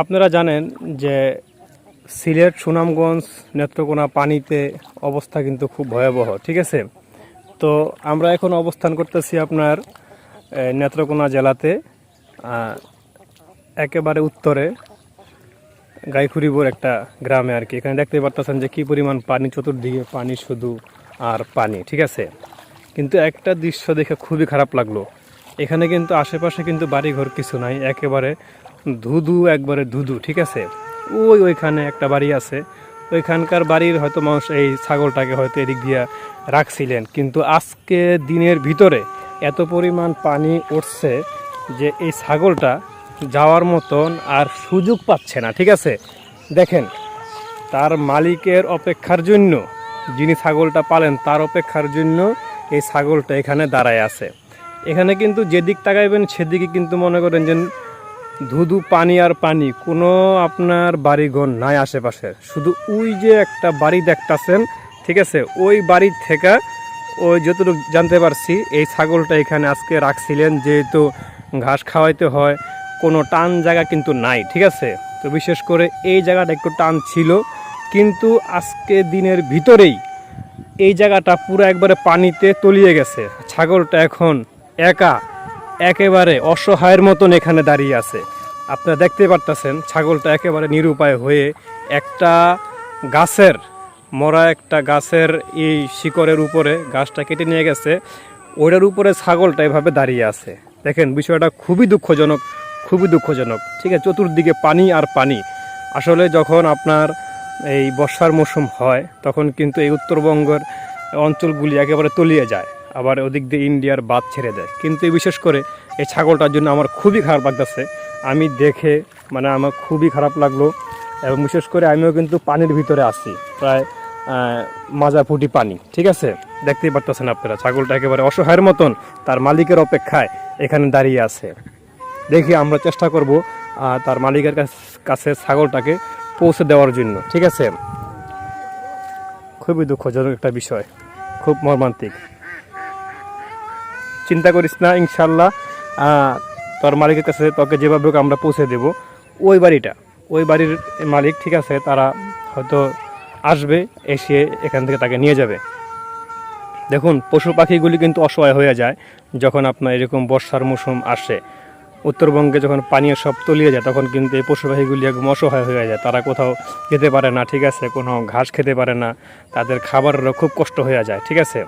আপনারা জানেন যে সিলেট, সুনামগঞ্জ, নেত্রকোনা পানিতে অবস্থা কিন্তু খুব ভয়াবহ, ঠিক আছে? তো আমরা এখন অবস্থান করতেছি আপনার নেত্রকোনা জেলাতে একেবারে উত্তরে গাইখুরিবোর একটা গ্রামে আর কি। এখানে দেখতে পারতেছেন যে কি পরিমাণ পানি, চতুর্দিকে পানি শুধু আর পানি, ঠিক আছে? কিন্তু একটা দৃশ্য দেখে খুবই খারাপ লাগল। এখানে কিন্তু আশেপাশে কিন্তু বাড়িঘর কিছু নাই, একেবারে ধুধু, একবারে ধুধু, ঠিক আছে? ওই ওইখানে একটা বাড়ি আছে। ওইখানকার বাড়ির হয়তো মানুষ এই ছাগলটাকে হয়তো এদিক দিয়ে রাখছিলেন। কিন্তু আজকে দিনের ভিতরে এত পরিমাণ পানি উঠছে যে এই ছাগলটা যাওয়ার মতন আর সুযোগ পাচ্ছে না, ঠিক আছে? দেখেন, তার মালিকের অপেক্ষার জন্য, যিনি ছাগলটা পালেন, তার অপেক্ষার জন্য এই ছাগলটা এখানে দাঁড়ায় আছে। এখানে কিন্তু যেদিক তাকাইবেন, সেদিকে কিন্তু মনে করেন যে ধুধু পানি আর পানি, কোনো আপনার বাড়িঘর নাই আশেপাশে। শুধু ওই যে একটা বাড়ি দেখতাছেন, ঠিক আছে? ওই বাড়ির থেকে ওই যতটুকু জানতে পারছি, এই ছাগলটা এখানে আজকে রাখছিলেন, যেহেতু ঘাস খাওয়াইতে হয়, কোনো টান জায়গা কিন্তু নাই, ঠিক আছে? তো বিশেষ করে এই জায়গাটা একটু টান ছিল, কিন্তু আজকে দিনের ভিতরেই এই জায়গাটা পুরো একবারে পানিতে তলিয়ে গেছে। ছাগলটা এখন একা একেবারে অসহায়ের মতন এখানে দাঁড়িয়ে আছে। আপনারা দেখতে পারতেছেন, ছাগলটা একেবারে নিরুপায় হয়ে একটা গাছের, মরা একটা গাছের এই শিকড়ের উপরে গাছটা কেটে নিয়ে গেছে। ওটার উপরে ছাগলটা এভাবে দাঁড়িয়ে আছে। দেখেন, বিষয়টা খুবই দুঃখজনক খুবই দুঃখজনক। ঠিক আছে, চতুর্দিকে পানি আর পানি। আসলে যখন আপনার এই বর্ষার মৌসুম হয়, তখন কিন্তু এই উত্তরবঙ্গের অঞ্চলগুলি একেবারে তলিয়ে যায়। আবার ওদিক দিয়ে ইন্ডিয়ার বাদ ছেড়ে দেয়। কিন্তু বিশেষ করে এই ছাগলটার জন্য আমার খুবই খারাপ লাগতেছে। আমি দেখে মানে আমার খুবই খারাপ লাগল এবং বিশেষ করে আমিও কিন্তু পানির ভিতরে আছি, প্রায় মাজা ফুটি পানি, ঠিক আছে? দেখতেই পারতেছেন আপনারা, ছাগলটা একেবারে অসহায়ের মতন, তার মালিকের অপেক্ষায় এখানে দাঁড়িয়ে আছে। দেখি আমরা চেষ্টা করব তার মালিকের কাছে ছাগলটাকে পৌঁছে দেওয়ার জন্য, ঠিক আছে? খুবই দুঃখজনক একটা বিষয়, খুব মর্মান্তিক। চিন্তা করিস না, ইনশাল্লাহ তোর মালিকের কাছে তোকে যেভাবে হোক আমরা পৌঁছে দেব। ওই বাড়িটা, ওই বাড়ির মালিক, ঠিক আছে, তারা হয়তো আসবে, এসে এখান থেকে তাকে নিয়ে যাবে। দেখুন, পশু পাখিগুলি কিন্তু অসহায় হয়ে যায় যখন আপনার এরকম বর্ষার মৌসুম আসে। উত্তরবঙ্গে যখন পানীয় সব তলিয়ে যায়, তখন কিন্তু এই পশু পাখিগুলি একদম অসহায় হয়ে যায়। তারা কোথাও যেতে পারে না, ঠিক আছে, কোনো ঘাস খেতে পারে না, তাদের খাবারেরও খুব কষ্ট হয়ে যায়, ঠিক আছে।